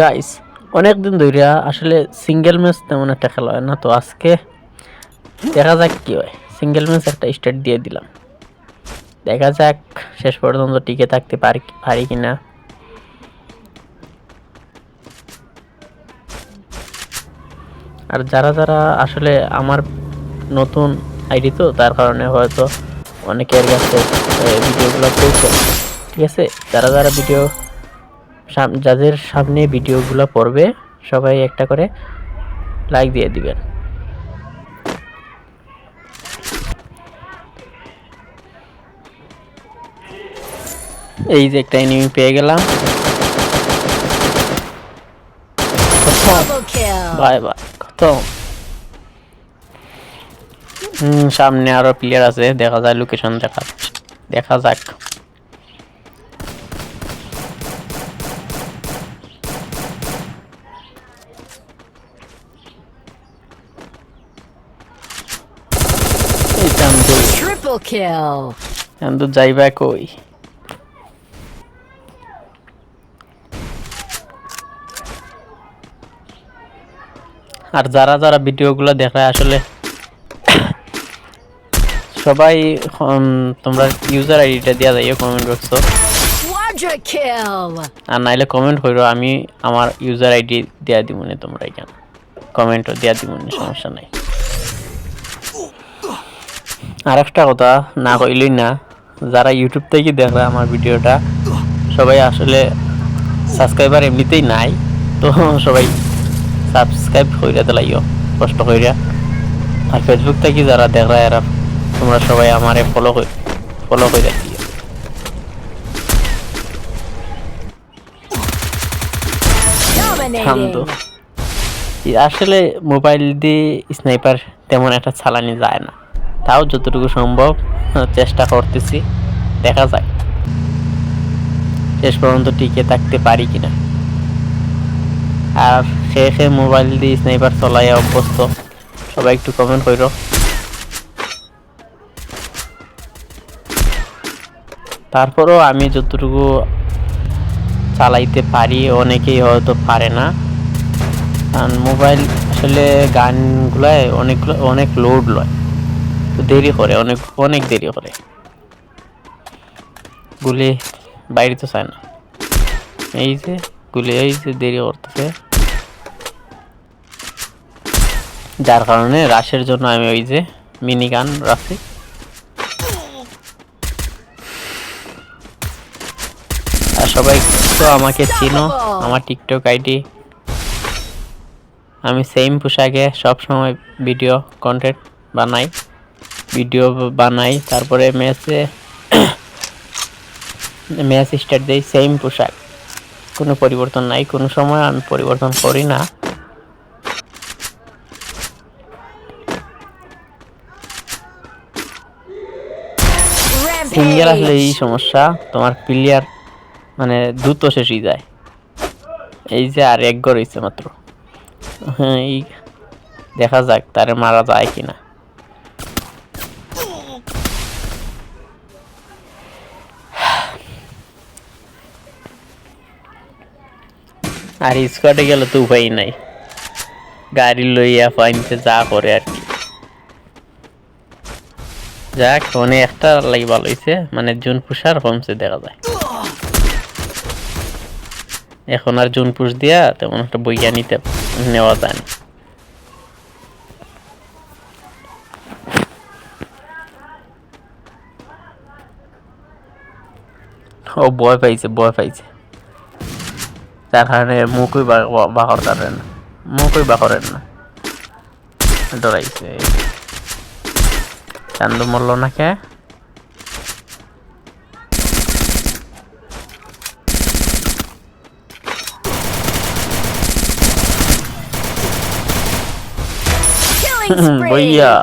Guys অনেক দিন ধরে আসলে সিঙ্গেল ম্যাচ তেমন একটা খেলা হয় না, তো আজকে দেখা যাক কি হয়। সিঙ্গেল ম্যাচ একটা স্টার্ট দিয়ে দিলাম। দেখা যাক শেষ পর্যন্ত টিকে থাকতে পারি পারি কিনা। আর যারা যারা আসলে আমার নতুন আইডি তো, তার কারণে হয়তো অনেকের কাছে ভিডিওগুলো পৌঁছে ঠিক আছে? যারা যারা ভিডিও যাদের সামনে ভিডিওগুলো পড়বে, সবাই একটা করে লাইক দিয়ে দিবেন। এই যে একটা এনিমি পেয়ে গেলাম. বাই বাই কত সামনে আরও প্লেয়ার আছে, দেখা যায় লোকেশন দেখা দেখা যাক এই চান্দু Triple kill. চান্দু যাইবা কই আর যারা যারা ভিডিওগুলো দেখায় আসলে সবাই তোমরা ইউজার আইডিটা দেওয়া যাইও কমেন্ট kill. আর নাইলে কমেন্ট করো আমি আমার ইউজার আইডি দেওয়া দিব না তোমরা এখানে কমেন্টও দেওয়া দিব না সমস্যা নাই আর একটা কথা না কইলেই না যারা ইউটিউব থেকে দেখবে আমার ভিডিওটা সবাই আসলে সাবস্ক্রাইবার এমনিতেই নাই তো সবাই সাবস্ক্রাইব কইরা দিলাইও কষ্ট কইরা। আর ফেসবুক থেকে যারা দেখরা এরা তোমরা সবাই আমারে ফলো ফলো কইরা দিও। আসলে মোবাইল দিয়ে স্নাইপার তেমন একটা চালানি যায় না। তাও যতটুকু সম্ভব চেষ্টা করতেছি, দেখা যাক। শেষ পর্যন্ত টিকে থাকতে পারি কিনা। আর শেষে মোবাইল দিয়ে স্নাইপার চলাই অভ্যস্ত। সবাই একটু কমেন্ট করো তারপরেও আমি যতটুকু চালাইতে পারি, অনেকেই হয়তো পারে না। কারণ মোবাইল আসলে গানগুলায় অনেকগুলো অনেক লোড লয়। দেরি করে, অনেক অনেক দেরি করে। গুলি বাইরে তো চায় না। এই যে, গুলি, এই যে দেরি করতেছে। যার কারণে রাশের জন্য আমি ওই যে মিনি গান রাখি আর সবাই তো আমাকে চিনো, আমার টিকটক আইডি। আমি সেম পোশাকে সবসময় ভিডিও কন্টেন্ট বানাই। ভিডিও বানাই, তারপরে ম্যাচে ম্যাচ স্টার্ট দেই সেম পোশাক। কোনো পরিবর্তন নাই, কোনো সময় আমি পরিবর্তন করি না। সিঙ্গেল আসলে এই সমস্যা, তোমার প্লেয়ার মানে দ্রুত শেষ হয়ে যায়। এই যে আর এক গড় হয়েছে মাত্র। হ্যাঁ এই দেখা যাক তারে মারা যায় কিনা। আর স্কোয়াডে গেলে তো উপায় নাই। গাড়ি লইয়া পাইনতে যা করে আর কি। যাক মানে একটা লাগি ভালো হয়েছে মানে জুন পুষার কমছে দেখা যায়। এখন আর জুন পুষ দিয়া তেমন একটা বইয়া নিতে নেওয়া যায় না। ও বয় পাইছে, ভয় পাইছে। তার কারণে মুখই বাহর করেন না মুখই বাহরেন। না ডরাইছে চান্দু মরল না কে? বইয়া।